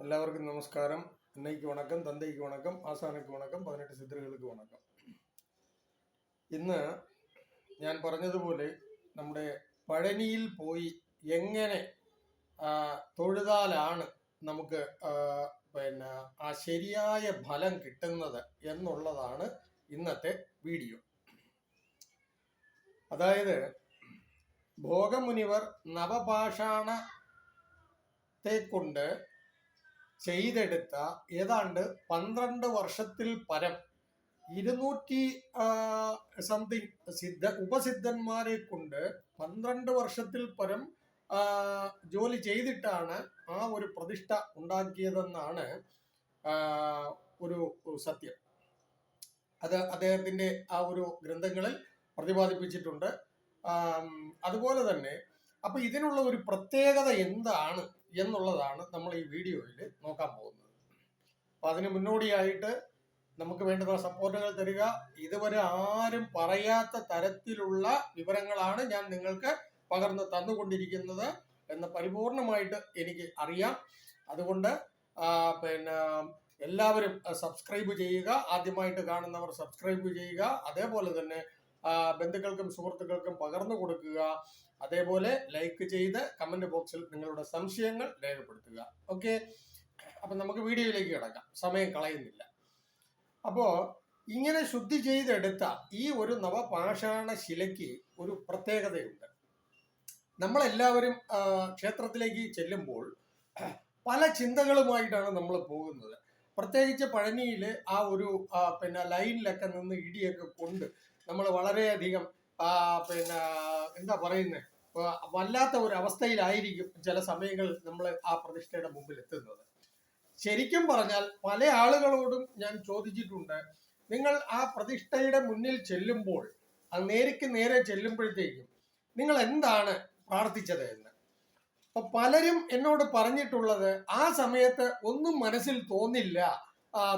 எல்லாருக்கும் நமஸ்காரம் இன்னைக்கு வணக்கம் தந்தைக்கு வணக்கம் ആസാനക്ക് വണക്കം പതിനെട്ട് സിദ്ധറുകൾക്ക് വണക്കം ഇന്ന് ഞാൻ പറഞ്ഞതുപോലെ നമ്മുടെ പഴനിയിൽ പോയി എങ്ങനെ ആ, തൊഴുതാലാണ് നമുക്ക് ആ, പിന്നെ ആ ശരിയായ ഫലം കിട്ടുന്നത് എന്നുള്ളതാണ് ഇന്നത്തെ വീഡിയോ അതായത് ഭോഗമുനിവർ നവപാഷാണത്തെ കൊണ്ട് ചെയ്തെടുത്ത ഏതാണ്ട് പന്ത്രണ്ട് വർഷത്തിൽ പരം ഇരുന്നൂറ്റി സംതിങ് സിദ്ധ ഉപസിദ്ധന്മാരെ കൊണ്ട് പന്ത്രണ്ട് വർഷത്തിൽ പരം ജോലി ചെയ്തിട്ടാണ് ആ ഒരു പ്രതിഷ്ഠ ഉണ്ടാക്കിയതെന്നാണ് ഒരു സത്യം. അത് അദ്ദേഹത്തിന്റെ ആ ഒരു ഗ്രന്ഥങ്ങളിൽ പ്രതിപാദിപ്പിച്ചിട്ടുണ്ട്. അതുപോലെ തന്നെ അപ്പൊ ഇതിനുള്ള ഒരു പ്രത്യേകത എന്താണ് എന്നുള്ളതാണ് നമ്മൾ ഈ വീഡിയോയിൽ നോക്കാൻ പോകുന്നത്. അപ്പൊ അതിന് മുന്നോടിയായിട്ട് നമുക്ക് വേണ്ടുന്ന സപ്പോർട്ടുകൾ തരിക. ഇതുവരെ ആരും പറയാത്ത തരത്തിലുള്ള വിവരങ്ങളാണ് ഞാൻ നിങ്ങൾക്ക് പകർന്ന് തന്നുകൊണ്ടിരിക്കുന്നത് എന്ന് പരിപൂർണമായിട്ട് എനിക്ക് അറിയാം. അതുകൊണ്ട് പിന്നെ എല്ലാവരും സബ്സ്ക്രൈബ് ചെയ്യുക. ആദ്യമായിട്ട് കാണുന്നവർ സബ്സ്ക്രൈബ് ചെയ്യുക. അതേപോലെ തന്നെ ബന്ധുക്കൾക്കും സുഹൃത്തുക്കൾക്കും പകർന്നു കൊടുക്കുക. അതേപോലെ ലൈക്ക് ചെയ്ത് കമന്റ് ബോക്സിൽ നിങ്ങളുടെ സംശയങ്ങൾ രേഖപ്പെടുത്തുക. ഓക്കെ അപ്പൊ നമുക്ക് വീഡിയോയിലേക്ക് കിടക്കാം. സമയം കളയുന്നില്ല. അപ്പോ ഇങ്ങനെ ശുദ്ധി ചെയ്തെടുത്ത ഈ ഒരു നവപാഷാണ ശിലയ്ക്ക് ഒരു പ്രത്യേകതയുണ്ട്. നമ്മളെല്ലാവരും ക്ഷേത്രത്തിലേക്ക് ചെല്ലുമ്പോൾ പല ചിന്തകളുമായിട്ടാണ് നമ്മൾ പോകുന്നത്. പ്രത്യേകിച്ച് പഴനിയിൽ ആ ഒരു പിന്നെ ലൈനിലൊക്കെ നിന്ന് ഇടിയൊക്കെ കൊണ്ട് നമ്മൾ വളരെയധികം പിന്നെ എന്താ പറയുന്നത് വല്ലാത്ത ഒരു അവസ്ഥയിലായിരിക്കും ചില സമയങ്ങളിൽ നമ്മൾ ആ പ്രതിഷ്ഠയുടെ മുമ്പിൽ എത്തുന്നത്. ശരിക്കും പറഞ്ഞാൽ പല ആളുകളോടും ഞാൻ ചോദിച്ചിട്ടുണ്ട് നിങ്ങൾ ആ പ്രതിഷ്ഠയുടെ മുന്നിൽ ചെല്ലുമ്പോൾ അത് നേരിക്ക് നേരെ ചെല്ലുമ്പോഴത്തേക്കും നിങ്ങൾ എന്താണ് പ്രാർത്ഥിച്ചത് എന്ന്? അപ്പൊ പലരും എന്നോട് പറഞ്ഞിട്ടുള്ളത് ആ സമയത്ത് ഒന്നും മനസ്സിൽ തോന്നില്ല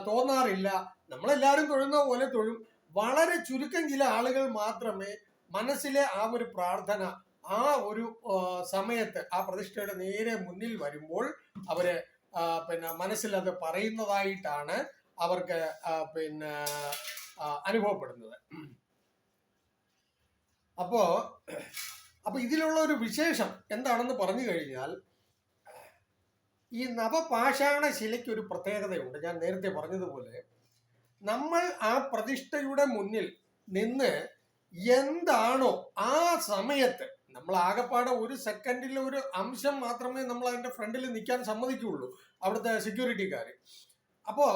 തോന്നാറില്ല. നമ്മളെല്ലാവരും തൊഴുന്ന പോലെ തൊഴും. വളരെ ചുരുക്കം ചില ആളുകൾ മാത്രമേ മനസ്സിലെ ആ ഒരു പ്രാർത്ഥന ആ ഒരു സമയത്ത് ആ പ്രതിഷ്ഠയുടെ നേരെ മുന്നിൽ വരുമ്പോൾ അവർ പിന്നെ മനസ്സിൽ അത് പറയുന്നതായിട്ടാണ് അവർക്ക് പിന്നെ അനുഭവപ്പെടുന്നത്. അപ്പോ അപ്പൊ ഇതിലുള്ള ഒരു വിശേഷം എന്താണെന്ന് പറഞ്ഞു കഴിഞ്ഞാൽ ഈ നവപാഷാണ ശിലയ്ക്ക് ഒരു പ്രത്യേകതയുണ്ട്. ഞാൻ നേരത്തെ പറഞ്ഞതുപോലെ നമ്മൾ ആ പ്രതിഷ്ഠയുടെ മുന്നിൽ നിന്ന് എന്താണോ ആ സമയത്ത് നമ്മൾ ആകെപ്പാടെ ഒരു സെക്കൻഡിൽ ഒരു അംശം മാത്രമേ നമ്മൾ അതിന്റെ ഫ്രണ്ടിൽ നിൽക്കാൻ സമ്മതിക്കുകയുള്ളൂ അവിടുത്തെ സെക്യൂരിറ്റിക്കാർ അപ്പോ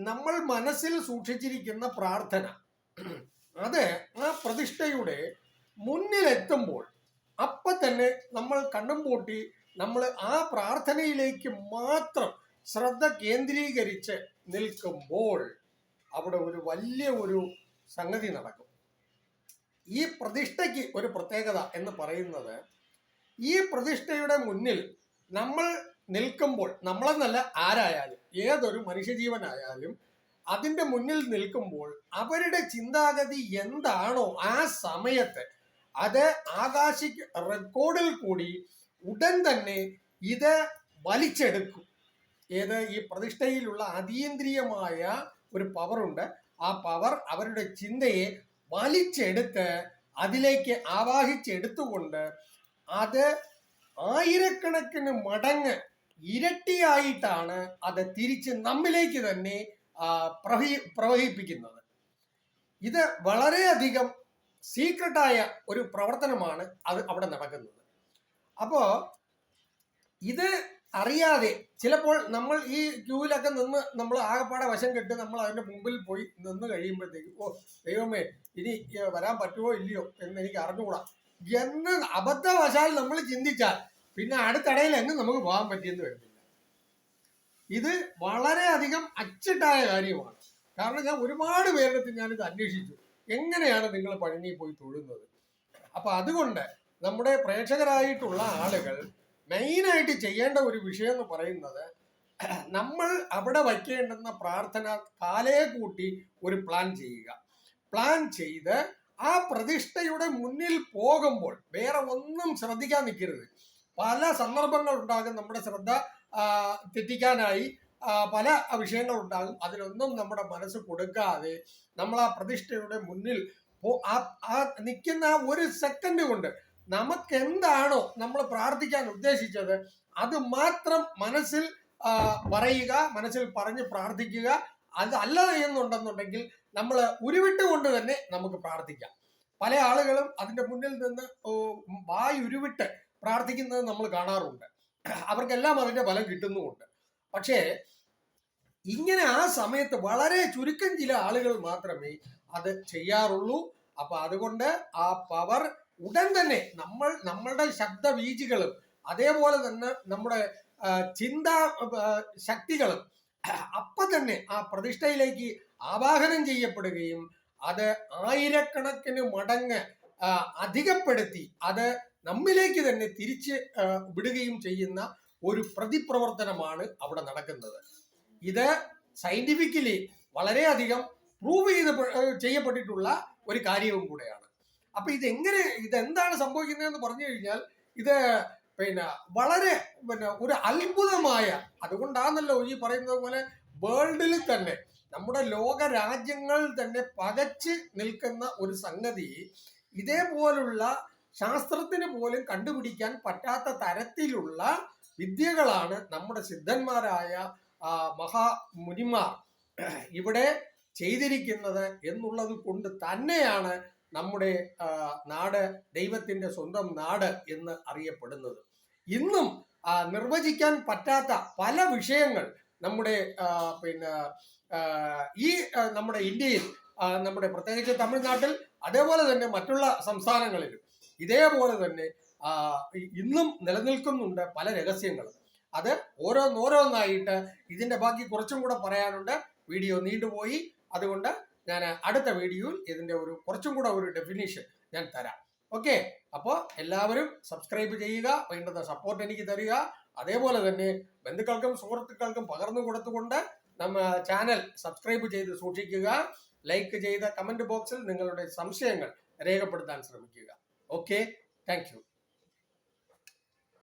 നമ്മൾ മനസ്സിൽ സൂക്ഷിച്ചിരിക്കുന്ന പ്രാർത്ഥന അത് ആ പ്രതിഷ്ഠയുടെ മുന്നിലെത്തുമ്പോൾ അപ്പൊ തന്നെ നമ്മൾ കണ്ണും പൂട്ടി നമ്മൾ ആ പ്രാർത്ഥനയിലേക്ക് മാത്രം ശ്രദ്ധ കേന്ദ്രീകരിച്ച് നിൽക്കുമ്പോൾ അവിടെ ഒരു വലിയ ഒരു സംഗതി നടക്കും. ഈ പ്രതിഷ്ഠയ്ക്ക് ഒരു പ്രത്യേകത എന്ന് പറയുന്നത് ഈ പ്രതിഷ്ഠയുടെ മുന്നിൽ നമ്മൾ നിൽക്കുമ്പോൾ നമ്മളെന്നല്ല ആരായാലും ഏതൊരു മനുഷ്യജീവനായാലും അതിന്റെ മുന്നിൽ നിൽക്കുമ്പോൾ അവരുടെ ചിന്താഗതി എന്താണോ ആ സമയത്ത് അത് ആകാശിക്ക് റെക്കോർഡിൽ കൂടി ഉടൻ തന്നെ ഇത് വലിച്ചെടുക്കും. ഏത് ഈ പ്രതിഷ്ഠയിലുള്ള അതീന്ദ്രിയമായ ഒരു പവറുണ്ട് ആ പവർ അവരുടെ ചിന്തയെ വലിച്ചെടുത്ത് അതിലേക്ക് ആവാഹിച്ചെടുത്തുകൊണ്ട് അത് ആയിരക്കണക്കിന് മടങ്ങ് ഇരട്ടിയായിട്ടാണ് അത് തിരിച്ച് നമ്മിലേക്ക് തന്നെ പ്രവഹി പ്രവഹിപ്പിക്കുന്നത്. ഇത് വളരെയധികം സീക്രട്ടായ ഒരു പ്രവർത്തനമാണ് അത് അവിടെ നടക്കുന്നത്. അപ്പോ ഇത് അറിയാതെ ചിലപ്പോൾ നമ്മൾ ഈ ക്യൂവിലൊക്കെ നിന്ന് നമ്മൾ ആകെപ്പാടെ വശം കെട്ട് നമ്മൾ അതിന്റെ മുമ്പിൽ പോയി നിന്ന് കഴിയുമ്പോഴത്തേക്ക് ഓ ദൈവമേ ഇനി വരാൻ പറ്റുമോ ഇല്ലയോ എന്ന് എനിക്ക് അറിഞ്ഞുകൂടാ. എന്ന് അബദ്ധവശാൽ നമ്മൾ ചിന്തിച്ചാൽ പിന്നെ അടുത്തടയിൽ എങ്ങും നമുക്ക് പോകാൻ പറ്റിയെന്ന് വരുന്നില്ല ഇത് വളരെയധികം അച്ചിട്ടായ കാര്യമാണ്. കാരണം ഞാൻ ഒരുപാട് പേരുടെ ഞാനിത് അന്വേഷിച്ചു. എങ്ങനെയാണ് നിങ്ങൾ പഴനി പോയി തൊഴുന്നത്? അപ്പൊ അതുകൊണ്ട് നമ്മുടെ പ്രേക്ഷകരായിട്ടുള്ള ആളുകൾ മെയിനായിട്ട് ചെയ്യേണ്ട ഒരു വിഷയം എന്ന് പറയുന്നത് നമ്മൾ അവിടെ വയ്ക്കേണ്ടുന്ന പ്രാർത്ഥന കാലയെ കൂട്ടി ഒരു പ്ലാൻ ചെയ്യുക. പ്ലാൻ ചെയ്ത് ആ പ്രതിഷ്ഠയുടെ മുന്നിൽ പോകുമ്പോൾ വേറെ ഒന്നും ശ്രദ്ധിക്കാൻ നിൽക്കരുത്. പല സന്ദർഭങ്ങൾ ഉണ്ടാകും നമ്മുടെ ശ്രദ്ധ തെറ്റിക്കാനായി പല വിഷയങ്ങൾ ഉണ്ടാകും അതിനൊന്നും നമ്മുടെ മനസ്സ് കൊടുക്കാതെ നമ്മൾ ആ പ്രതിഷ്ഠയുടെ മുന്നിൽ ആ- നിൽക്കുന്ന ഒരു സെക്കൻഡ് കൊണ്ട് നമുക്ക് എന്താണോ നമ്മൾ പ്രാർത്ഥിക്കാൻ ഉദ്ദേശിച്ചത് അത് മാത്രം മനസ്സിൽ പറയുക മനസ്സിൽ പറഞ്ഞ് പ്രാർത്ഥിക്കുക. അത് അല്ല എന്നുണ്ടെന്നുണ്ടെങ്കിൽ നമ്മൾ ഉരുവിട്ടുകൊണ്ട് തന്നെ നമുക്ക് പ്രാർത്ഥിക്കാം. പല ആളുകളും അതിന്റെ മുന്നിൽ നിന്ന് വായ് ഉരുവിട്ട് പ്രാർത്ഥിക്കുന്നത് നമ്മൾ കാണാറുണ്ട്. അവർക്കെല്ലാം അതിന്റെ ഫലം കിട്ടുന്നുമുണ്ട്. പക്ഷേ ഇങ്ങനെ ആ സമയത്ത് വളരെ ചുരുക്കം ചില ആളുകൾ മാത്രമേ അത് ചെയ്യാറുള്ളൂ. അപ്പൊ അതുകൊണ്ട് ആ പവർ ഉടൻ തന്നെ നമ്മൾ നമ്മളുടെ ശബ്ദവീചികളും അതേപോലെ തന്നെ നമ്മുടെ ചിന്താ ശക്തികളും അപ്പൊ തന്നെ ആ പ്രതിഷ്ഠയിലേക്ക് ആവാഹനം ചെയ്യപ്പെടുകയും അത് ആയിരക്കണക്കിന് മടങ്ങ് അധികപ്പെടുത്തി അത് നമ്മിലേക്ക് തന്നെ തിരിച്ച് വിടുകയും ചെയ്യുന്ന ഒരു പ്രതിപ്രവർത്തനമാണ് അവിടെ നടക്കുന്നത്. ഇത് സയന്റിഫിക്കലി വളരെയധികം പ്രൂവ് ചെയ്ത് ചെയ്യപ്പെട്ടിട്ടുള്ള ഒരു കാര്യവും കൂടെയാണ്. അപ്പൊ ഇതെങ്ങനെ ഇതെന്താണ് സംഭവിക്കുന്നതെന്ന് പറഞ്ഞു കഴിഞ്ഞാൽ ഇത് പിന്നെ വളരെ പിന്നെ ഒരു അത്ഭുതമായ അതുകൊണ്ടാണല്ലോ ഈ പറയുന്നത് പോലെ വേൾഡിൽ തന്നെ നമ്മുടെ ലോക രാജ്യങ്ങൾ തന്നെ പകച്ച് നിൽക്കുന്ന ഒരു സംഗതി ഇതേപോലുള്ള ശാസ്ത്രത്തിന് പോലും കണ്ടുപിടിക്കാൻ പറ്റാത്ത തരത്തിലുള്ള വിദ്യകളാണ് നമ്മുടെ സിദ്ധന്മാരായ ആ, മഹാമുനിമാർ ഇവിടെ ചെയ്തിരിക്കുന്നത് എന്നുള്ളത് കൊണ്ട് തന്നെയാണ് നമ്മുടെ നാട് ദൈവത്തിന്റെ സ്വന്തം നാട് എന്ന് അറിയപ്പെടുന്നത്. ഇന്നും നിർവചിക്കാൻ പറ്റാത്ത പല വിഷയങ്ങൾ നമ്മുടെ പിന്നെ ഈ നമ്മുടെ ഇന്ത്യയിൽ നമ്മുടെ പ്രത്യേകിച്ച് തമിഴ്നാട്ടിൽ അതേപോലെ തന്നെ മറ്റുള്ള സംസ്ഥാനങ്ങളിലും ഇതേപോലെ തന്നെ ഇന്നും നിലനിൽക്കുന്നുണ്ട് പല രഹസ്യങ്ങളും. അത് ഓരോന്നോരോന്നായിട്ട് ഇതിന്റെ ബാക്കി കുറച്ചും കൂടെ പറയാനുണ്ട്. വീഡിയോ നീണ്ടുപോയി. അതുകൊണ്ട് ഞാൻ അടുത്ത വീഡിയോയിൽ ഇതിന്റെ ഒരു കുറച്ചും കൂടെ ഒരു ഡെഫിനേഷൻ ഞാൻ തരാം. ഓക്കെ അപ്പോൾ എല്ലാവരും സബ്സ്ക്രൈബ് ചെയ്യുക വേണ്ടുന്ന സപ്പോർട്ട് എനിക്ക് തരിക. അതേപോലെ തന്നെ ബന്ധുക്കൾക്കും സുഹൃത്തുക്കൾക്കും പകർന്നു കൊടുത്തുകൊണ്ട് നമ്മ ചാനൽ സബ്സ്ക്രൈബ് ചെയ്ത് സൂക്ഷിക്കുക. ലൈക്ക് ചെയ്ത കമന്റ് ബോക്സിൽ നിങ്ങളുടെ സംശയങ്ങൾ രേഖപ്പെടുത്താൻ ശ്രമിക്കുക. Okay thank